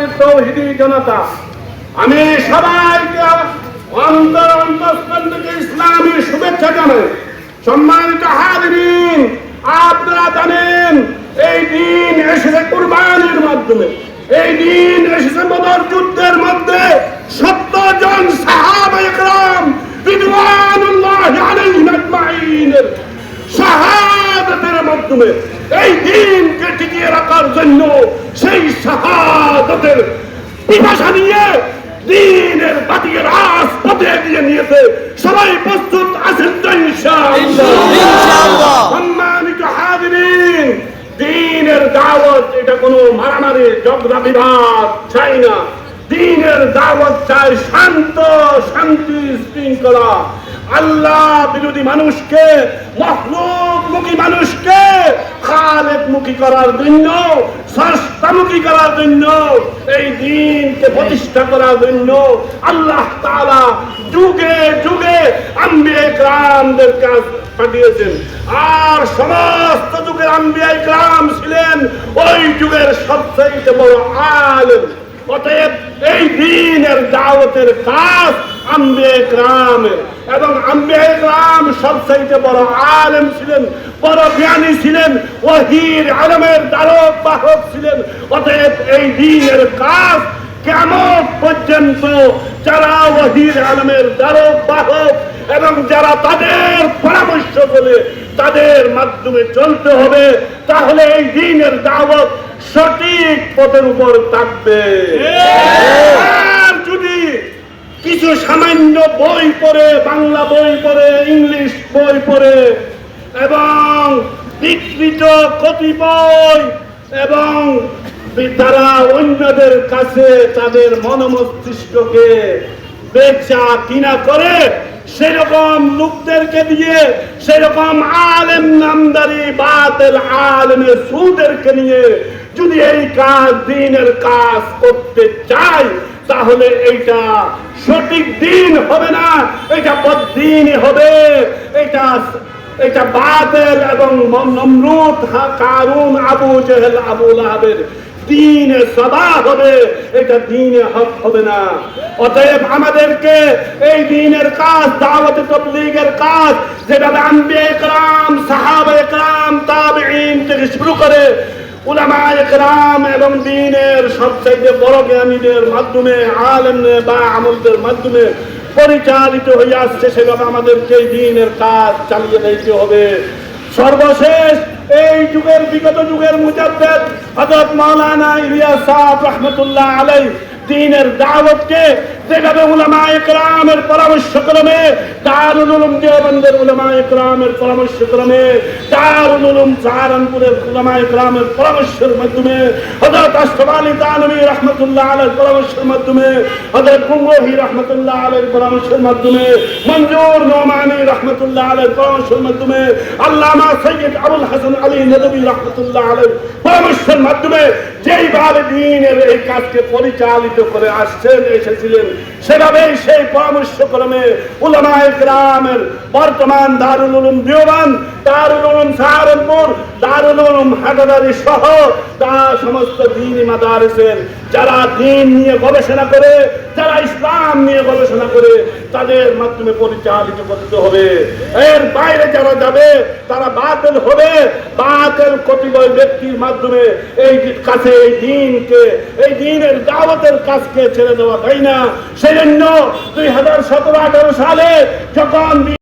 বাংলাদেশের তৌহিদি জনতা, আমি সবাইকে অন্তর ইসলামী শুভেচ্ছা জানাই। সম্মানিত আপনারা জানেন এই দিন এসেছে কুরবানির মাধ্যমে। এই দিন এসেছে বদর যুদ্ধের মধ্যে সত্তর জন আলাইহিম মাধ্যমে এই দিনকে টিকিয়ে রাখার জন্য সেই শাহাদাতের পিপাসা নিয়ে দিনের বাতিকে রাজপথে এগিয়ে নিয়েছে। সবাই প্রস্তুত আছেন তো ইনশাআল্লাহ। সম্মানিত হাজিরিন দিনের দাওয়াত এটা কোনো মারামারি ঝগড়া বিভাগ চাই না। দিনের দাওয়াত চাই শান্ত শান্তি শৃঙ্খলা। আল্লাহ বিরোধী মানুষকে মানুষকে খালেকমুখী করার জন্য সস্তামুখী করার জন্য, এই দিনকে প্রতিষ্ঠা করার জন্য আল্লাহ তাআলা যুগে যুগে আম্বিয়ে গ্রামদের কাজ পাঠিয়েছেন। আর সমস্ত যুগের আম্বিয়াই গ্রাম ছিলেন ওই যুগের সবচেয়ে বড় আলেম। অতএব এই দিনের দাওয়াতের কাজ আম্বে এবং আম্বে গ্রাম সবচাইতে বড় আলেম ছিলেন বড় জ্ঞানী ছিলেন ওহির আলমের দ্বারক বাহক ছিলেন। অতএব এই দিনের কাজ কেমন পর্যন্ত যারা ওহির আলমের দ্বারক বাহক এবং যারা তাদের পরামর্শ বলে তাদের মাধ্যমে চলতে হবে তাহলে এই দিনের দাওয়াত সঠিক পথের উপর থাকবে। আর যদি কিছু সামান্য বই পড়ে, বাংলা বই পড়ে, ইংলিশ বই পড়ে, এবং বিকৃত কতিপয় এবং তারা অন্যদের কাছে তাদের মনোমস্তিষ্ককে বেচা কিনা করে, সেরকম লোকদেরকে দিয়ে, সেরকম আলেম নামদারি বাতেল আলেমের সুদেরকে নিয়ে যদি এই কাজ, দিনের কাজ করতে চাই তাহলে এইটা সঠিক দিন হবে না এটা বদিনই হবে। এটা এটা বাতেল এবং নমরুদ কারুন আবু জেহেল, আবু লাহাবের দিনে সদা হবে এটা দিনে হক হবে না। অতএব আমাদেরকে এই দিনের কাজ, দাওয়াতে তবলিগের কাজ, যেভাবে আম্বে একরাম সাহাবা একরাম তাবেঈন থেকে শুরু করে উলামা একরাম এবং দিনের সবচাইতে বড় জ্ঞানীদের মাধ্যমে, আলেম বা আমলদের মাধ্যমে পরিচালিত হয়ে আসছে সেভাবে আমাদেরকে দিনের কাজ চালিয়ে দিতে হবে। সর্বশেষ এই যুগের, বিগত যুগের মুজাদ্দেদ হযরত মাওলানা ইলিয়াস সাহেব রহমতুল্লাহ দিনের দাওয়াতকে যেভাবে উলামা একরামের পরামর্শ ক্রমে দারুল উলুম দেওবন্দের উলামা একরামের পরামর্শ ক্রমে দারুল উলুম সাহারানপুরের উলামা একরামের পরামর্শের মাধ্যমে, হযরত আশরাফ আলী রহমতুল্লাহ আলাইহির পরামর্শের মাধ্যমে, হযরত গুঙ্গহি রহমতুল্লাহ আলাইহির পরামর্শের মাধ্যমে, মঞ্জুর নোমানি রহমতুল্লাহ আলাইহির পরামর্শের মাধ্যমে, আল্লামা সৈয়দ আবুল হাসান আলী নদভী রহমতুল্লাহ আলাইহির পরামর্শের মাধ্যমে দিনের এই কাজকে পরিচালিত করে আসছেন, এসেছিলেন সেভাবেই সেই পরামর্শ ক্রমে উলামায়ে গ্রামের বর্তমান দারুল উলুম দেওবান দারুল উলুম সাহারনপুর, দারুল উলুম হাটাদারি সহ তা সমস্ত দিনী মাদারিসের যারা দিন নিয়ে গবেষণা করে, যারা ইসলাম নিয়ে গবেষণা করে, তাদের মাধ্যমে পরিচালিত করতে হবে। এর বাইরে যারা যাবে, তারা বাতিল হবে। বাতিল কতিপয় ব্যক্তির মাধ্যমে এই কাছে এই দিনকে, এই দিনের দাওয়াতের কাজকে ছেড়ে দেওয়া তাই না। সেজন্য দুই হাজার সতেরো আঠারো সালে যখন